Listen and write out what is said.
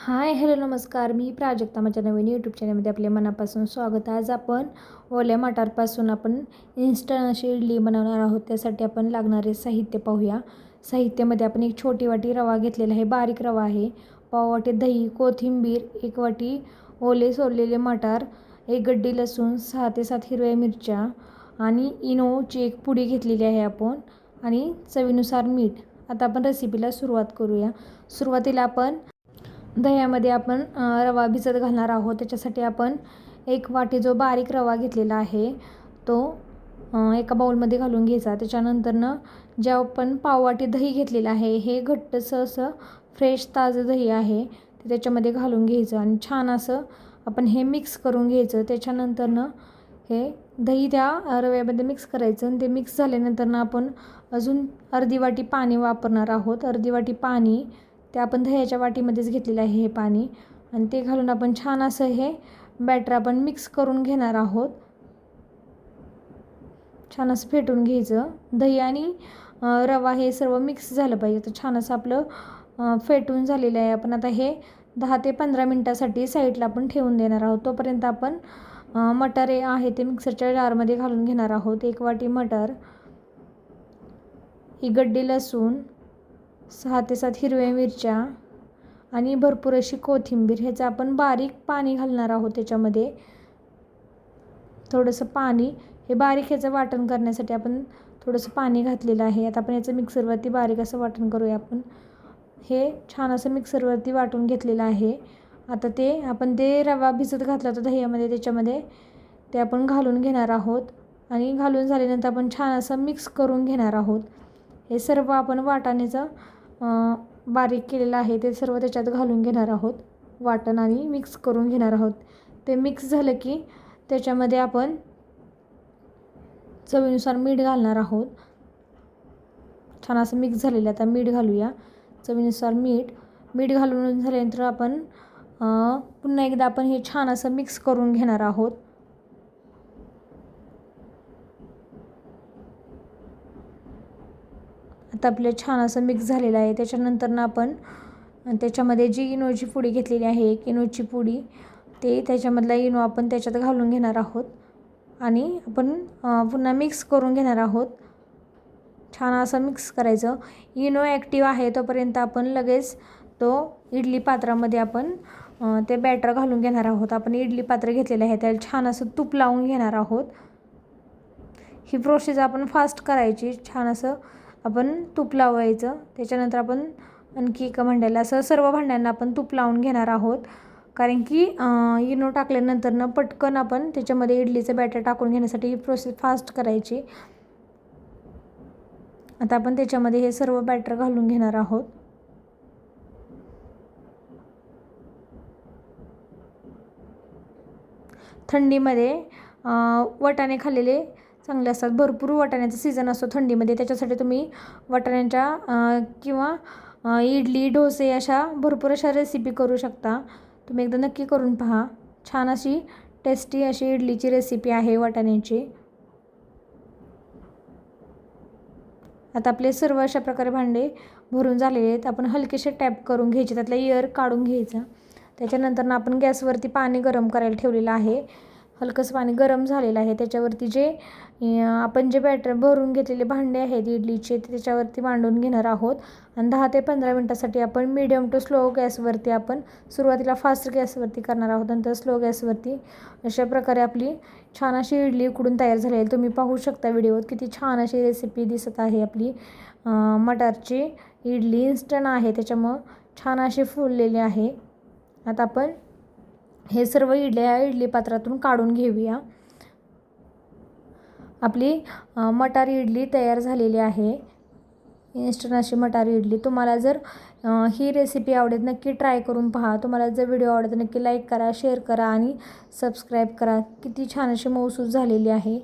Hi hello नमस्कार. मी प्राजक्ता माझ्या नवीन YouTube चॅनलमध्ये आपल्या मनापासून स्वागत. आज आपण ओल्या मटारपासून आपण इन्स्टंट अशी इडली बनवणार आहोत. त्यासाठी आपण लागणारे साहित्य पाहूया. साहित्यामध्ये आपण एक छोटी वाटी रवा घेतलेला आहे. बारीक रवा आहे. पाव वाटी दही कोथिंबीर एक वाटी ओले सोललेले मटार एक गड्डी लसूण सहा ते सात हिरव्या मिरच्या आणि इनोची एक पुडी घेतलेली आहे आपण आणि चवीनुसार मीठ. आता आपण रेसिपीला सुरुवात करूया. सुरुवातीला आपण दह्यामध्ये आपण रवा भिजत घालणार आहोत. त्याच्यासाठी आपण एक वाटी जो बारीक रवा घेतलेला आहे तो एका बाऊलमध्ये घालून घ्यायचा. त्याच्यानंतरनं ज्या आपण पाववाटी दही घेतलेलं आहे हे घट्टसं असं फ्रेश ताजं दही आहे ते त्याच्यामध्ये घालून घ्यायचं. आणि छान असं आपण हे मिक्स करून घ्यायचं. त्याच्यानंतरनं हे दही त्या रव्यामध्ये मिक्स करायचं आणि ते मिक्स झाल्यानंतरनं आपण अजून अर्धी वाटी पाणी वापरणार आहोत. अर्धी वाटी पाणी ते आपण दह्याच्या वाटीमध्येच घेतलेलं आहे हे पाणी. आणि ते घालून आपण छान असं हे बॅटर आपण मिक्स करून घेणार आहोत. छान असं फेटून घ्यायचं. दही आणि रवा हे सर्व मिक्स झालं पाहिजे. तर छान असं आपलं फेटून झालेलं आहे. आपण आता हे दहा ते पंधरा मिनटासाठी साईडला आपण ठेवून देणार आहोत. तोपर्यंत आपण मटारे आहे ते मिक्सरच्या जारमध्ये घालून घेणार आहोत. एक वाटी मटर ही गड्डी लसूण सहा ते सात हिरव्या मिरच्या आणि भरपूर अशी कोथिंबीर ह्याचं आपण बारीक पाणी घालणार आहोत त्याच्यामध्ये. थोडंसं पाणी हे बारीक ह्याचं वाटण करण्यासाठी आपण थोडंसं पाणी घातलेलं आहे. आता आपण याचं मिक्सरवरती बारीक असं वाटण करूया आपण. हे छान असं मिक्सरवरती वाटून घेतलेलं आहे. आता ते आपण ते रवा भिजत घातला होता दह्यामध्ये त्याच्यामध्ये ते आपण घालून घेणार आहोत. आणि घालून झाल्यानंतर आपण छान असं मिक्स करून घेणार आहोत. हे सर्व आपण वाटाण्याचं बारीक केलेलं आहे ते सर्व त्याच्यात घालून घेणार आहोत. वाटण आणि मिक्स करून घेणार आहोत. ते मिक्स झालं की त्याच्यामध्ये आपण चवीनुसार मीठ घालणार आहोत. छान असं मिक्स झालेलं आता मीठ घालूया. चवीनुसार मीठ. मीठ घालून झाल्यानंतर आपण पुन्हा एकदा आपण हे छान असं मिक्स करून घेणार आहोत. आता आपलं छान असं मिक्स झालेलं आहे. त्याच्यानंतरनं आपण त्याच्यामध्ये जी इनोची पुडी घेतलेली आहे एक इनोची पुडी ते त्याच्यामधला इनो आपण त्याच्यात घालून घेणार आहोत. आणि आपण पुन्हा मिक्स करून घेणार आहोत. छान असं मिक्स करायचं. इनो ॲक्टिव्ह आहे तोपर्यंत आपण लगेच तो इडली पात्रामध्ये आपण ते बॅटर घालून घेणार आहोत. आपण इडली पात्र घेतलेलं आहे त्याला छान असं तूप लावून घेणार आहोत. ही प्रोसेस आपण फास्ट करायची. छान असं आपण तूप लावायचं. त्याच्यानंतर आपण आणखी एका भांड्याला असं सर्व भांड्यांना आपण तूप लावून घेणार आहोत. कारण की इनो टाकल्यानंतर पटकन आपण त्याच्यामध्ये इडलीचं बॅटर टाकून घेण्यासाठी ही प्रोसेस फास्ट करायची. आता आपण त्याच्यामध्ये हे सर्व बॅटर घालून घेणार आहोत. थंडीमध्ये वटाणे खाल्लेले चांगले असतात. भरपूर वाटाण्याचा सीझन असतो थंडीमध्ये. त्याच्यासाठी तुम्ही वाटाण्याच्या किंवा इडली डोसे अशा भरपूर अशा रेसिपी करू शकता. तुम्ही एकदा नक्की करून पहा. छान अशी टेस्टी अशी इडलीची रेसिपी आहे वाटाण्याची. आता आपले सर्व अशा प्रकारे भांडे भरून झालेले आहेत. आपण हलकेसे टॅप करून घ्यायचे. त्यातला इयर काढून घ्यायचा. त्याच्यानंतर आपण गॅसवरती पाणी गरम करायला ठेवलेलं आहे. हलकंसं पाणी गरम झालेलं आहे. त्याच्यावरती जे आपण जे बॅटर भरून घेतलेले भांडे आहेत इडलीचे ते त्याच्यावरती मांडून घेणार आहोत. आणि दहा ते पंधरा मिनटासाठी आपण मिडियम टू स्लो गॅसवरती आपण सुरुवातीला फास्ट गॅसवरती करणार आहोत. नंतर स्लो गॅसवरती अशा प्रकारे आपली छान अशी इडली उकडून तयार झाली आहे. तुम्ही पाहू शकता व्हिडिओत किती छान अशी रेसिपी दिसत आहे आपली. मटारची इडली इन्स्टंट आहे. त्याच्यामुळं छान अशी फुललेली आहे. आता आपण हे सर्व इडल्या इडली पात्रातून काढून घेऊया. आपली मटार इडली तयार झालेली आहे. इन्स्टंट अशी मटार इडली. तुम्हाला जर ही रेसिपी आवडेल नक्की ट्राय करून पहा. तुम्हाला जर व्हिडिओ आवडेल नक्की लाईक करा शेअर करा आणि सबस्क्राईब करा. किती छान अशी मौसूस झालेली आहे.